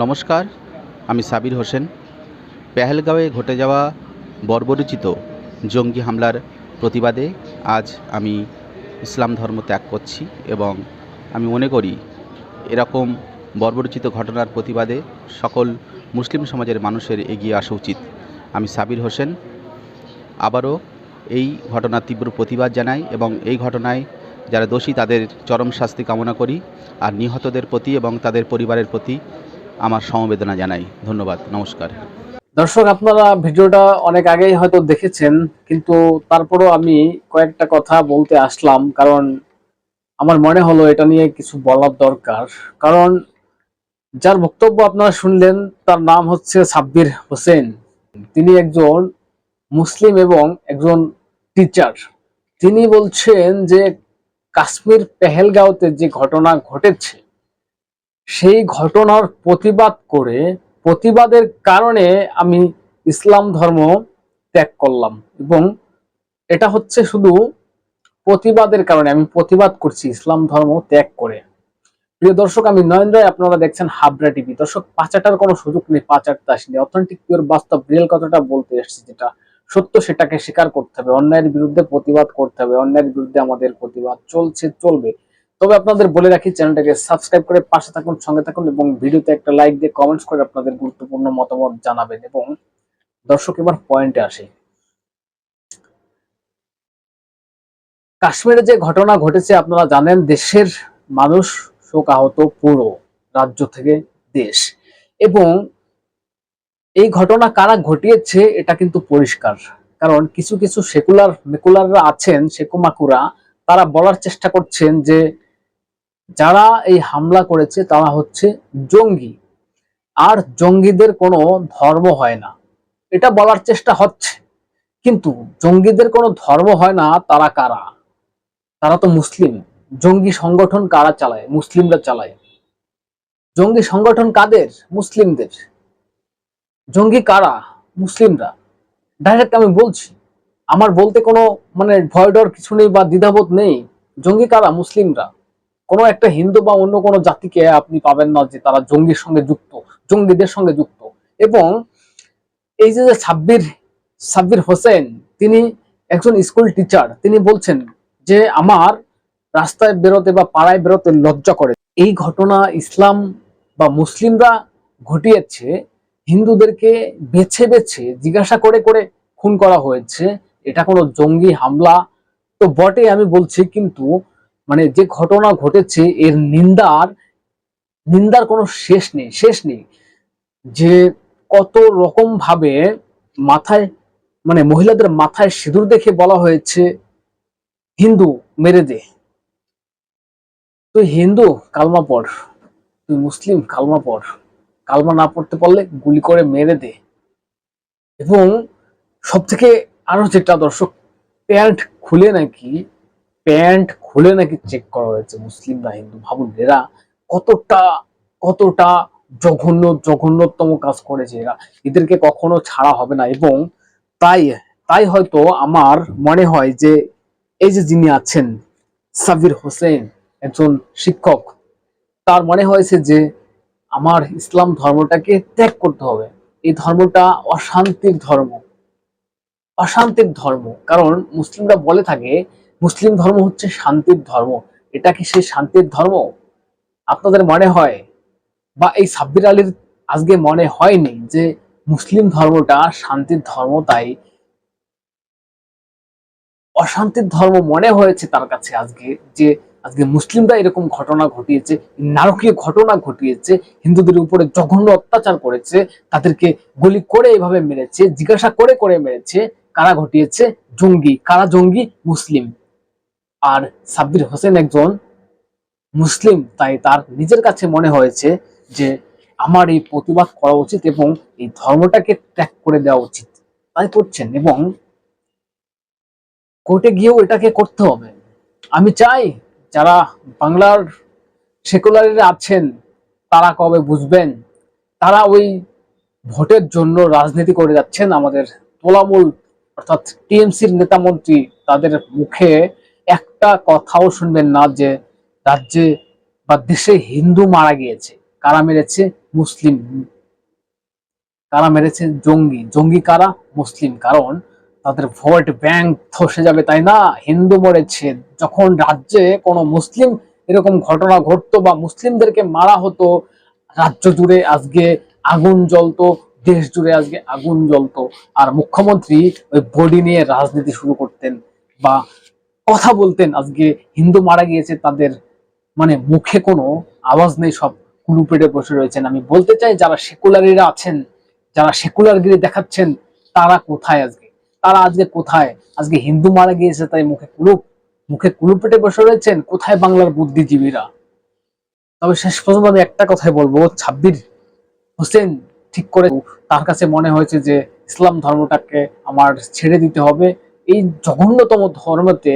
নমস্কার, আমি সাবির হোসেন। পেহেলগাঁওয়ে ঘটে যাওয়া বর্বরচিত জঙ্গি হামলার প্রতিবাদে আজ আমি ইসলাম ধর্ম ত্যাগ করছি এবং আমি মনে করি এরকম বর্বরচিত ঘটনার প্রতিবাদে সকল মুসলিম সমাজের মানুষের এগিয়ে আসা উচিত। আমি সাবির হোসেন। আবারও এই ঘটনার তীব্র প্রতিবাদ জানাই এবং এই ঘটনায় যারা দোষী তাদের চরম শাস্তি কামনা করি, আর নিহতদের প্রতি এবং তাদের পরিবারের প্রতি আমার সমবেদনা জানাই। ধন্যবাদ, নমস্কার। দর্শক, আপনারা ভিডিওটা অনেক আগেই হয়তো দেখেছেন, কিন্তু তারপরও আমি কয়েকটা কথা বলতে আসলাম, কারণ আমার মনে হলো এটা নিয়ে কিছু বলার দরকার। কারণ যার বক্তব্য আপনারা শুনলেন, তার নাম হচ্ছে সাব্বির হোসেন। তিনি একজন মুসলিম এবং একজন টিচার। তিনি বলছেন যে কাশ্মীর পেহেলগাঁওতে যে ঘটনা ঘটেছে সেই ঘটনার প্রতিবাদ করে, প্রতিবাদের কারণে আমি ইসলাম ধর্ম ত্যাগ করলাম এবং এটা হচ্ছে শুধু প্রতিবাদের কারণে, আমি প্রতিবাদ করছি ইসলাম ধর্ম ত্যাগ করে। প্রিয় দর্শক, আমি নয়ন রায় আপনারা দেখছেন হাবরা টিভি। দর্শক পাচাটার কোনো সুযোগ নেই পাচারতে আসেনি। অথেন্টিক, পিওর, বাস্তব, রিয়েল কথাটা বলতে এসেছি যেটা সত্য, সেটাকে স্বীকার করতে হবে। অন্যায়ের বিরুদ্ধে প্রতিবাদ করতে হবে। অন্যায়ের বিরুদ্ধে আমাদের প্রতিবাদ চলছে, চলবে। তবে আপনাদের বলে রাখি, চ্যানেলটাকে সাবস্ক্রাইব করে পাশে থাকুন, সঙ্গে থাকুন এবং ভিডিওতে একটা লাইক দিয়ে কমেন্টস করে আপনাদের গুরুত্বপূর্ণ মতামত জানাবেন এবং দর্শক এবার পয়েন্টে আসে। কাশ্মীরে যে ঘটনা ঘটেছে, আপনারা জানেন, দেশের মানুষ শোক আহত পুরো রাজ্য থেকে দেশ। এবং এই ঘটনা কারা ঘটিয়েছে, এটা কিন্তু পরিষ্কার। কারণ কিছু কিছু সেকুলার, মেকুলাররা আছেন, সেকুমাকুরা, তারা বলার চেষ্টা করছেন যে যারা এই হামলা করেছে তারা হচ্ছে জঙ্গি। আর জঙ্গিদের কোনো ধর্ম হয় না। এটা বলার চেষ্টা হচ্ছে। কিন্তু জঙ্গিদের কোনো ধর্ম হয় না, তারা কারা? তারা তো মুসলিম। জঙ্গি সংগঠন কারা চালায়? মুসলিমরা চালায়। জঙ্গি সংগঠন কাদের? মুসলিমদের। জঙ্গি কারা? মুসলিমরা। ডাইরেক্ট আমি বলছি, আমার বলতে কোনো মানে ভয় ডর কিছু নেই বা দ্বিধাবোধ নেই। জঙ্গি কারা? মুসলিমরা। কোনো একটা হিন্দু বা অন্য কোনো জাতিকে আপনি পাবেন না যে তারা জঙ্গির সঙ্গে যুক্ত, জঙ্গিদের সঙ্গে যুক্ত। এবং এই যে সাব্বির সাব্বির হোসেন, তিনি একজন স্কুল টিচার, তিনি বলছেন যে আমার রাস্তায় বেরোতে বা পাড়ায় বেরোতে লজ্জা করে। এই ঘটনা ইসলাম বা মুসলিমরা ঘটিয়েছে, হিন্দুদেরকে বেছে বেছে জিজ্ঞাসা করে করে খুন করা হয়েছে। এটা কোনো জঙ্গি হামলা। তো বটে আমি বলছি, কিন্তু মানে যে ঘটনা ঘটেছে, এর নিন্দার নিন্দার কোনো শেষ নেই শেষ নেই। যে কত রকম ভাবে মাথায় মানে মহিলাদের মাথায় সিঁদুর দেখে বলা হয়েছে, হিন্দু, মেরে দে। তুই হিন্দু, কালমা পড়। তুই মুসলিম, কালমা পড়। কালমা না পড়তে পারলে গুলি করে মেরে দে। এবং সব থেকে আরও যেটা দর্শক প্যান্ট খুলে নাকি প্যান্ট খুলে নাকি চেক করা হয়েছে মুসলিম না হিন্দু, ভাবুন এরা কতটা কতটা জঘন্য, জঘন্যতম কাজ করেছে এরা। এদেরকে কখনো ছাড়া হবে না এবং তাই তাই হয়তো আমার মনে হয় যে এই যে যিনি আছেন, সাবির হোসেন, একজন শিক্ষক, তার মনে হয়েছে যে আমার ইসলাম ধর্মটাকে ত্যাগ করতে হবে। এই ধর্মটা অশান্তির ধর্ম অশান্তির ধর্ম। কারণ মুসলিমরা বলে থাকে মুসলিম ধর্ম হচ্ছে শান্তির ধর্ম। এটা কি সেই শান্তির ধর্ম? আপনাদের মনে হয়? বা এই সাব্বির আলীর আজকে মনে হয়নি যে মুসলিম ধর্মটা শান্তির ধর্ম, তাই অশান্তির ধর্ম মনে হয়েছে তার কাছে আজকে, যে আজকে মুসলিমরা এরকম ঘটনা ঘটিয়েছে নারকীয় ঘটনা ঘটিয়েছে, হিন্দুদের উপরে জঘন্য অত্যাচার করেছে, তাদেরকে গুলি করে এভাবে মেরেছে, জিজ্ঞাসা করে করে মেরেছে, কারা ঘটিয়েছে? জঙ্গি। কারা জঙ্গি? মুসলিম। আর সাব্বির হোসেন একজন মুসলিম, তাই তার নিজের কাছে মনে হয়েছে যে আমার এই প্রতিবাদ করা উচিত এবং এই ধর্মটাকে ত্যাগ করে দেওয়া উচিত। তাই করছেন এবং কোর্টে গিয়েও এটাকে করতে হবে। আমি চাই যারা বাংলার সেকুলারিরা আছেন, তারা কবে বুঝবেন? তারা ওই ভোটের জন্য রাজনীতি করে যাচ্ছেন আমাদের তোলামূল, অর্থাৎ টিএমসির নেতা মন্ত্রী তাদের মুখে একটা কথাও শুনবেন না যে রাজ্যে বা দেশে হিন্দু মারা গিয়েছে। কারা মেরেছে? মুসলিম। কারা মেরেছে? জঙ্গি। জঙ্গি কারা? মুসলিম। কারণ তাদের ভোট ব্যাংক ধসে যাবে, তাই না? হিন্দু মরেছে। যখন রাজ্যে কোনো মুসলিম এরকম ঘটনা ঘটতো বা মুসলিমদেরকে মারা হতো, রাজ্য জুড়ে আজকে আগুন জ্বলতো, দেশ জুড়ে আজকে আগুন জ্বলতো। আর মুখ্যমন্ত্রী ওই বডি নিয়ে রাজনীতি শুরু করতেন বা কথা বলতেন। আজকে হিন্দু মারা গিয়েছে, তাদের মানে মুখে কোনো আওয়াজ নেই, সব কুলু পেটে বসে রয়েছেন। আমি বলতে চাই, যারা সেকুলারিরা আছেন, যারা সেকুলারগিরি দেখাচ্ছেন, তারা কোথায় আজকে? তারা আজকে কোথায়? আজকে হিন্দু মারা গিয়েছে, তাই মুখে কুলুপ, মুখে কুলু পেটে বসে রয়েছেন, কোথায় বাংলার বুদ্ধিজীবীরা? তবে শেষ পর্যন্ত আমি একটা কথাই বলব, ছাব্বির হোসেন ঠিক করে, তার কাছে মনে হয়েছে যে, ইসলাম ধর্মটাকে আমার ছেড়ে দিতে হবে এই জঘন্যতম ধর্মতে,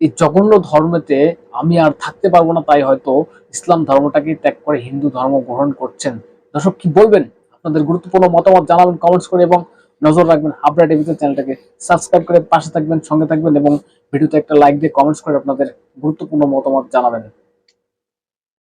এই জঘন্য ধর্মেতে আমি আর থাকতে পারব না, তাই হয়তো ইসলাম ধর্মটাকে ত্যাগ করে হিন্দু ধর্ম গ্রহণ করছেন। দর্শক, কি বলবেন? আপনাদের গুরুত্বপূর্ণ মতামত জানাবেন কমেন্টস করে এবং নজর রাখবেন হাবরা টিভিতে চ্যানেলটাকে। সাবস্ক্রাইব করে পাশে থাকবেন, সঙ্গে থাকবেন এবং ভিডিওতে একটা লাইক দিয়ে কমেন্টস করে আপনাদের গুরুত্বপূর্ণ মতামত জানাবেন।